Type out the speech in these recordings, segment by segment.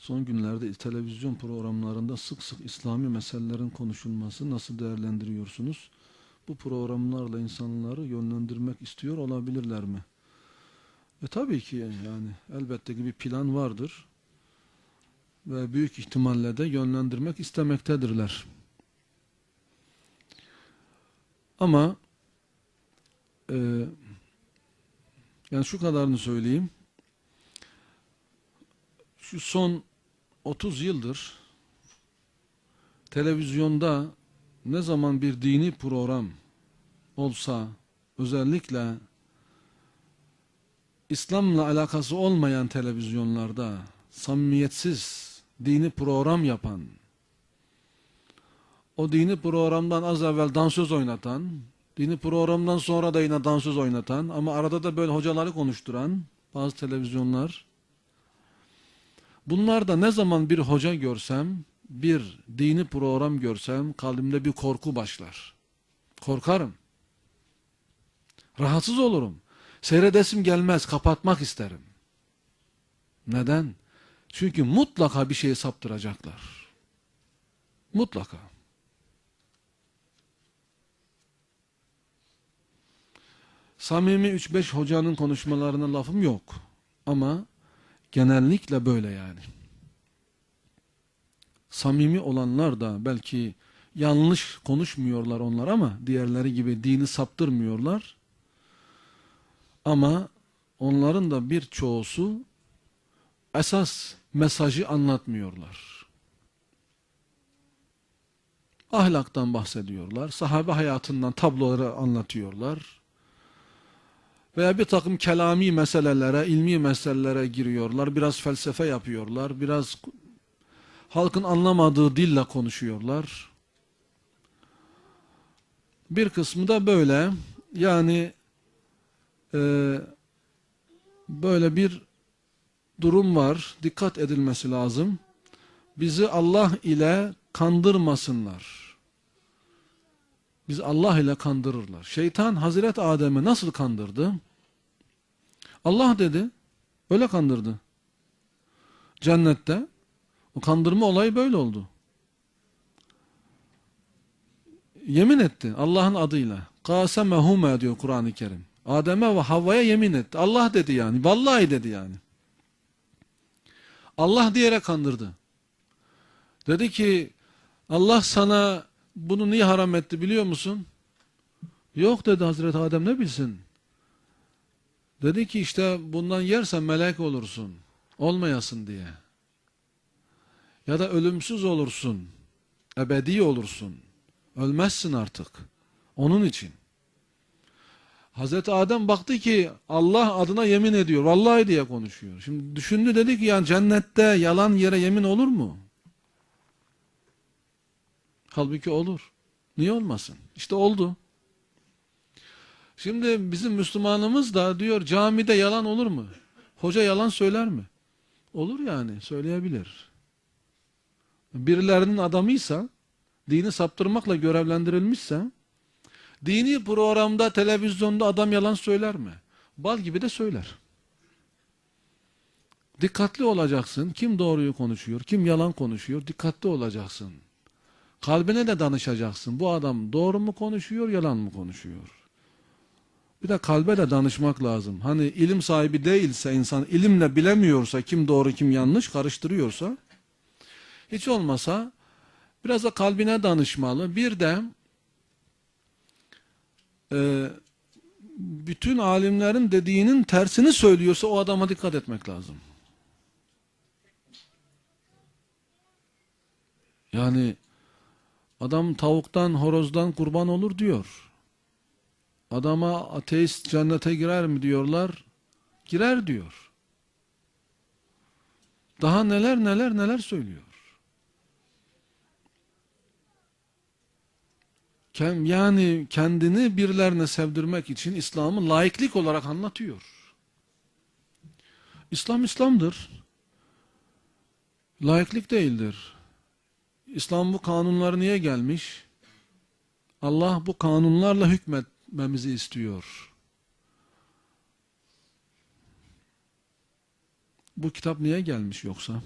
son günlerde televizyon programlarında sık sık İslami meselelerin konuşulması nasıl değerlendiriyorsunuz? Bu programlarla insanları yönlendirmek istiyor olabilirler mi? E tabii ki yani elbette ki bir plan vardır ve büyük ihtimalle de yönlendirmek istemektedirler. Ama e, yani şu kadarını söyleyeyim. Şu son 30 yıldır televizyonda ne zaman bir dini program olsa özellikle İslam'la alakası olmayan televizyonlarda samimiyetsiz dini program yapan o dini programdan az evvel dansöz oynatan dini programdan sonra da yine dansöz oynatan ama arada da böyle hocaları konuşturan bazı televizyonlar bunlarda ne zaman bir hoca görsem bir dini program görsem kalbimde bir korku başlar korkarım rahatsız olurum Seyredesim gelmez, kapatmak isterim. Neden? Çünkü mutlaka bir şeyi saptıracaklar. Mutlaka. Samimi 3-5 hocanın konuşmalarına lafım yok. Ama genellikle böyle yani. Samimi olanlar da belki yanlış konuşmuyorlar onlar ama diğerleri gibi dini saptırmıyorlar. Ama onların da birçoğusu esas mesajı anlatmıyorlar. Ahlaktan bahsediyorlar, sahabe hayatından tabloları anlatıyorlar. Veya bir takım kelami meselelere, ilmi meselelere giriyorlar, biraz felsefe yapıyorlar, biraz halkın anlamadığı dille konuşuyorlar. Bir kısmı da böyle, yani ee, böyle bir durum var. Dikkat edilmesi lazım. Bizi Allah ile kandırmasınlar. Bizi Allah ile kandırırlar. Şeytan Hazreti Adem'i nasıl kandırdı? Allah dedi. Öyle kandırdı. Cennette o kandırma olayı böyle oldu. Yemin etti Allah'ın adıyla. Kasemehuma diyor Kur'an-ı Kerim. Adem'e ve Havva'ya yemin etti. Allah dedi yani. Vallahi dedi yani. Allah diyerek kandırdı. Dedi ki Allah sana bunu niye haram etti biliyor musun? Yok dedi Hazreti Adem ne bilsin. Dedi ki işte bundan yersen melek olursun. Olmayasın diye. Ya da ölümsüz olursun. Ebedi olursun. Ölmezsin artık. Onun için. Hazreti Adem baktı ki Allah adına yemin ediyor. Vallahi diye konuşuyor. Şimdi düşündü dedi ki yani cennette yalan yere yemin olur mu? Halbuki olur. Niye olmasın? İşte oldu. Şimdi bizim Müslümanımız da diyor camide yalan olur mu? Hoca yalan söyler mi? Olur yani söyleyebilir. Birilerinin adamıysa, dini saptırmakla görevlendirilmişse, Dini programda, televizyonda adam yalan söyler mi? Bal gibi de söyler. Dikkatli olacaksın. Kim doğruyu konuşuyor, kim yalan konuşuyor. Dikkatli olacaksın. Kalbine de danışacaksın. Bu adam doğru mu konuşuyor, yalan mı konuşuyor? Bir de kalbe de danışmak lazım. Hani ilim sahibi değilse insan, ilimle bilemiyorsa kim doğru kim yanlış karıştırıyorsa hiç olmasa biraz da kalbine danışmalı. Bir de e, bütün alimlerin dediğinin tersini söylüyorsa o adama dikkat etmek lazım. Yani adam tavuktan, horozdan kurban olur diyor. Adama ateist cennete girer mi diyorlar. Girer diyor. Daha neler neler neler söylüyor. yani kendini birilerine sevdirmek için İslam'ı laiklik olarak anlatıyor. İslam İslam'dır. Laiklik değildir. İslam bu kanunlar niye gelmiş? Allah bu kanunlarla hükmetmemizi istiyor. Bu kitap niye gelmiş yoksa?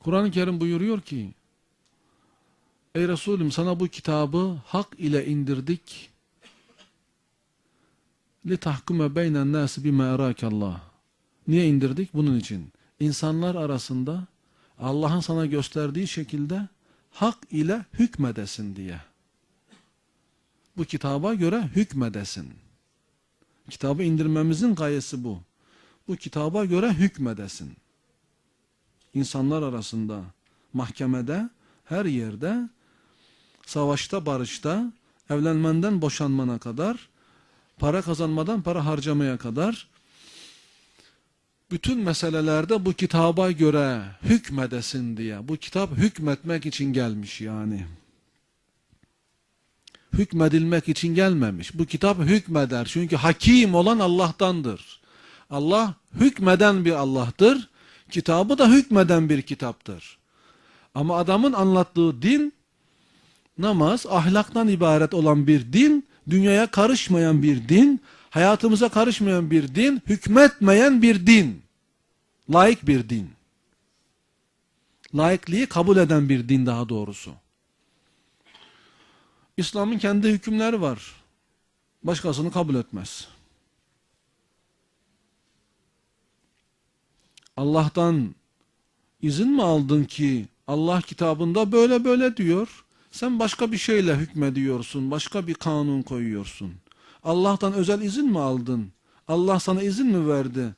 Kur'an-ı Kerim buyuruyor ki Ey Resulüm sana bu kitabı hak ile indirdik لِتَحْكُمَ بَيْنَ النَّاسِ بِمَا اَرَاكَ Allah. Niye indirdik? Bunun için. İnsanlar arasında Allah'ın sana gösterdiği şekilde hak ile hükmedesin diye. Bu kitaba göre hükmedesin. Kitabı indirmemizin gayesi bu. Bu kitaba göre hükmedesin. İnsanlar arasında, mahkemede, her yerde, savaşta, barışta, evlenmenden boşanmana kadar, para kazanmadan para harcamaya kadar, bütün meselelerde bu kitaba göre hükmedesin diye. Bu kitap hükmetmek için gelmiş yani. Hükmedilmek için gelmemiş. Bu kitap hükmeder. Çünkü hakim olan Allah'tandır. Allah hükmeden bir Allah'tır. Kitabı da hükmeden bir kitaptır. Ama adamın anlattığı din namaz, ahlaktan ibaret olan bir din, dünyaya karışmayan bir din, hayatımıza karışmayan bir din, hükmetmeyen bir din. Laik bir din. Laikliği kabul eden bir din daha doğrusu. İslam'ın kendi hükümleri var. Başkasını kabul etmez. Allah'tan izin mi aldın ki Allah kitabında böyle böyle diyor. Sen başka bir şeyle hükmediyorsun. Başka bir kanun koyuyorsun. Allah'tan özel izin mi aldın? Allah sana izin mi verdi?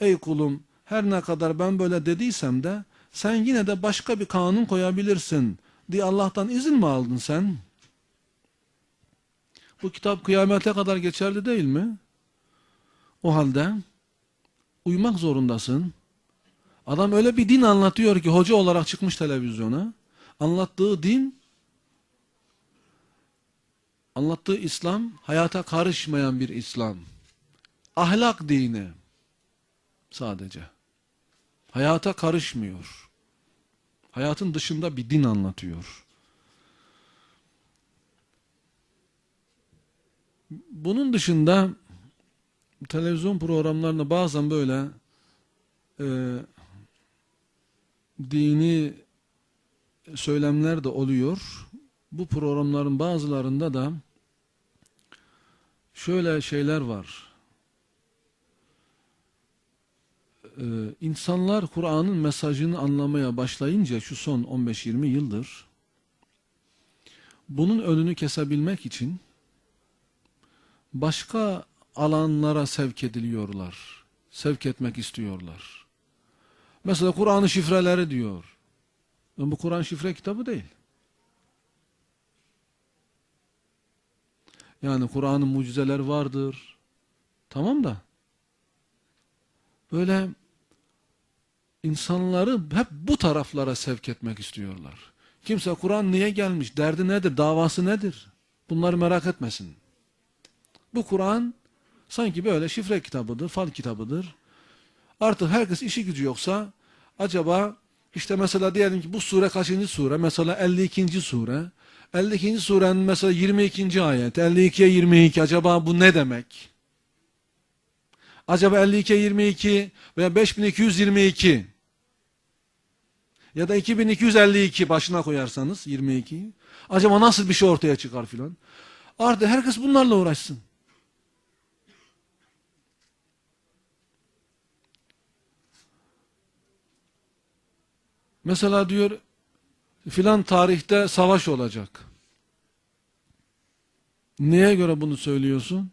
Ey kulum her ne kadar ben böyle dediysem de sen yine de başka bir kanun koyabilirsin diye Allah'tan izin mi aldın sen? Bu kitap kıyamete kadar geçerli değil mi? O halde uymak zorundasın. Adam öyle bir din anlatıyor ki hoca olarak çıkmış televizyona. Anlattığı din, anlattığı İslam hayata karışmayan bir İslam. Ahlak dini sadece. Hayata karışmıyor. Hayatın dışında bir din anlatıyor. Bunun dışında televizyon programlarında bazen böyle e, dini söylemler de oluyor. Bu programların bazılarında da şöyle şeyler var. Ee, insanlar Kur'an'ın mesajını anlamaya başlayınca şu son 15-20 yıldır bunun önünü kesebilmek için başka alanlara sevk ediliyorlar. Sevk etmek istiyorlar. Mesela Kur'an'ın şifreleri diyor. Bu Kur'an şifre kitabı değil. Yani Kur'an'ın mucizeleri vardır. Tamam da böyle insanları hep bu taraflara sevk etmek istiyorlar. Kimse Kur'an niye gelmiş, derdi nedir, davası nedir? Bunları merak etmesin. Bu Kur'an sanki böyle şifre kitabıdır, fal kitabıdır. Artık herkes işi gücü yoksa acaba işte mesela diyelim ki bu sure kaçıncı sure? Mesela 52. sure. 52. surenin mesela 22. ayet. 52'ye 22 acaba bu ne demek? Acaba 52'ye 22 veya 5222 ya da 2252 başına koyarsanız 22 acaba nasıl bir şey ortaya çıkar filan. Artık herkes bunlarla uğraşsın. Mesela diyor filan tarihte savaş olacak. Neye göre bunu söylüyorsun?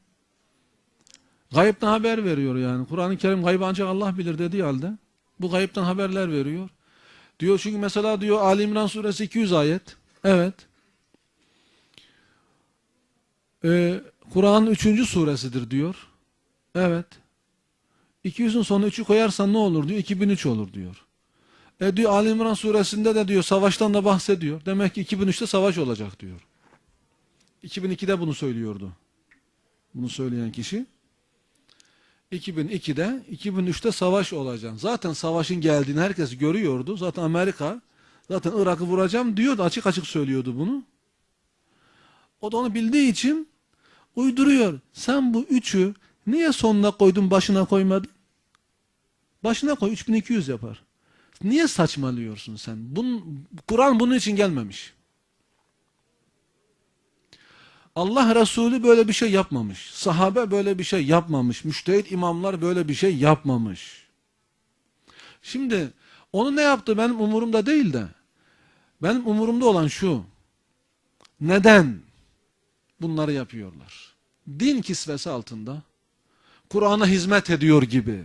Gayipten haber veriyor yani. Kur'an-ı Kerim gaybı ancak Allah bilir dediği halde bu gayipten haberler veriyor. Diyor çünkü mesela diyor Ali İmran suresi 200 ayet. Evet. Ee, Kur'an'ın 3. suresidir diyor. Evet. 200'ün sonuna 3'ü koyarsan ne olur diyor? 2003 olur diyor. E diyor Ali İmran suresinde de diyor savaştan da bahsediyor. Demek ki 2003'te savaş olacak diyor. 2002'de bunu söylüyordu. Bunu söyleyen kişi. 2002'de 2003'te savaş olacak. Zaten savaşın geldiğini herkes görüyordu. Zaten Amerika zaten Irak'ı vuracağım diyordu. Açık açık söylüyordu bunu. O da onu bildiği için uyduruyor. Sen bu üçü niye sonuna koydun başına koymadın? Başına koy 3200 yapar. Niye saçmalıyorsun sen? Kur'an bunun için gelmemiş. Allah Resulü böyle bir şey yapmamış. Sahabe böyle bir şey yapmamış. Müştehit imamlar böyle bir şey yapmamış. Şimdi onu ne yaptı benim umurumda değil de benim umurumda olan şu. Neden bunları yapıyorlar? Din kisvesi altında Kur'an'a hizmet ediyor gibi.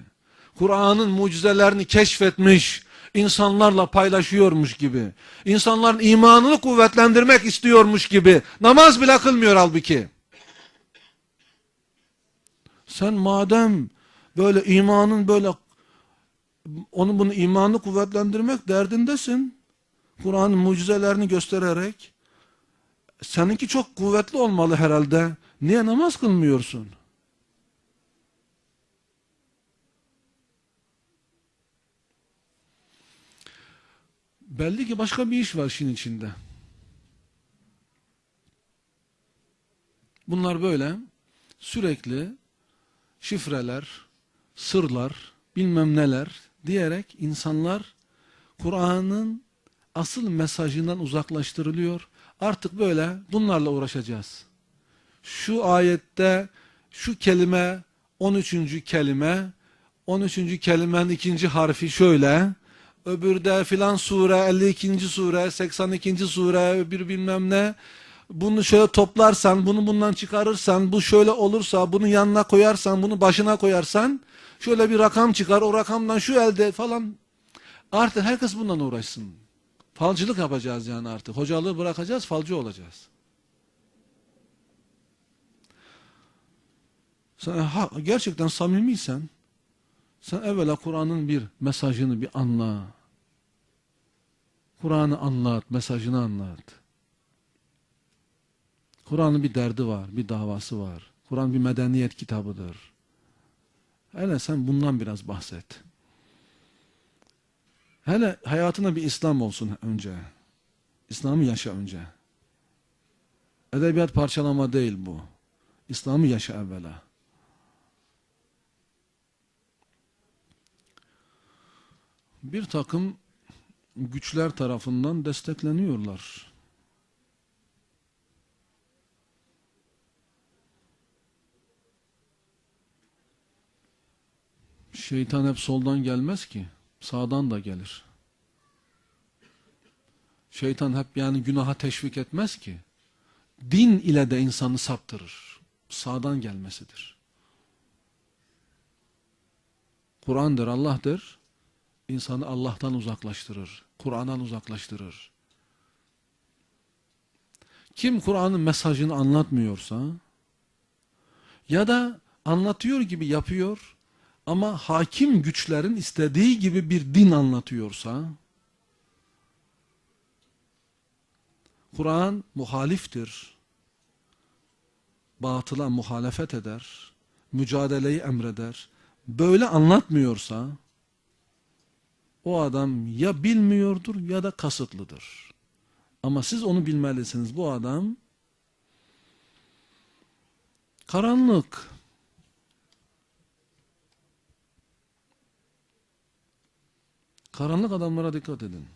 Kur'an'ın mucizelerini keşfetmiş, insanlarla paylaşıyormuş gibi. İnsanların imanını kuvvetlendirmek istiyormuş gibi. Namaz bile kılmıyor halbuki. Sen madem böyle imanın böyle onu bunu imanı kuvvetlendirmek derdindesin. Kur'an'ın mucizelerini göstererek seninki çok kuvvetli olmalı herhalde. Niye namaz kılmıyorsun? Belli ki başka bir iş var işin içinde. Bunlar böyle sürekli şifreler, sırlar, bilmem neler diyerek insanlar Kur'an'ın asıl mesajından uzaklaştırılıyor. Artık böyle bunlarla uğraşacağız. Şu ayette şu kelime 13. kelime 13. kelimenin ikinci harfi şöyle öbürde filan sure 52. sure 82. sure öbür bilmem ne bunu şöyle toplarsan bunu bundan çıkarırsan bu şöyle olursa bunu yanına koyarsan bunu başına koyarsan şöyle bir rakam çıkar o rakamdan şu elde falan artık herkes bundan uğraşsın falcılık yapacağız yani artık hocalığı bırakacağız falcı olacağız sen ha, gerçekten samimiysen sen evvela Kur'an'ın bir mesajını bir anla. Kur'an'ı anlat, mesajını anlat. Kur'an'ın bir derdi var, bir davası var. Kur'an bir medeniyet kitabıdır. Hele sen bundan biraz bahset. Hele hayatına bir İslam olsun önce. İslam'ı yaşa önce. Edebiyat parçalama değil bu. İslam'ı yaşa evvela. bir takım güçler tarafından destekleniyorlar. Şeytan hep soldan gelmez ki, sağdan da gelir. Şeytan hep yani günaha teşvik etmez ki. Din ile de insanı saptırır. Sağdan gelmesidir. Kur'an'dır, Allah'tır insanı Allah'tan uzaklaştırır. Kur'an'dan uzaklaştırır. Kim Kur'an'ın mesajını anlatmıyorsa ya da anlatıyor gibi yapıyor ama hakim güçlerin istediği gibi bir din anlatıyorsa Kur'an muhaliftir. Batıla muhalefet eder. Mücadeleyi emreder. Böyle anlatmıyorsa o adam ya bilmiyordur ya da kasıtlıdır. Ama siz onu bilmelisiniz. Bu adam karanlık. Karanlık adamlara dikkat edin.